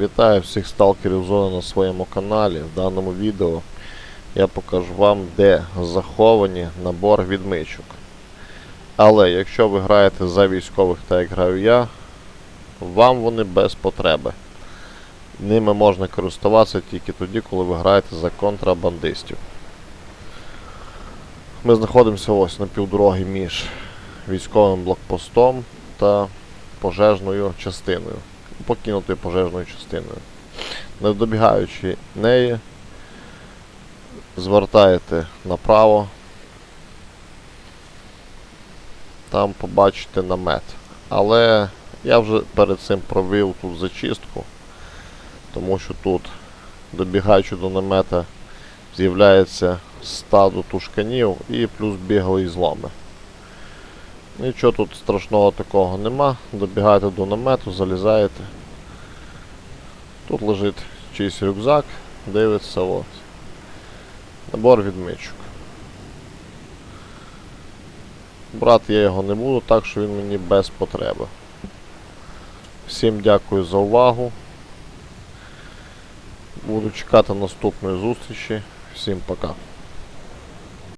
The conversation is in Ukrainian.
Вітаю всіх сталкерів зони на своєму каналі. В даному відео я покажу вам, де заховані набор відмичок. Але якщо ви граєте за військових, так як граю я, вам вони без потреби. Ними можна користуватися тільки тоді, коли ви граєте за контрабандистів. Ми знаходимося ось на півдороги між військовим блокпостом та пожежною частиною покинутою пожежною частиною. Не добігаючи неї, звертаєте направо. Там побачите намет. Але я вже перед цим провів тут зачистку, тому що тут, добігаючи до намета, з'являється стадо тушканів і плюс біглі зломи. Нічого тут страшного такого нема. Добігаєте до намету, залізаєте. Тут лежить чийсь рюкзак, дивиться от. Набор відмичок. Брати я його не буду, так що він мені без потреби. Всім дякую за увагу. Буду чекати наступної зустрічі. Всім пока.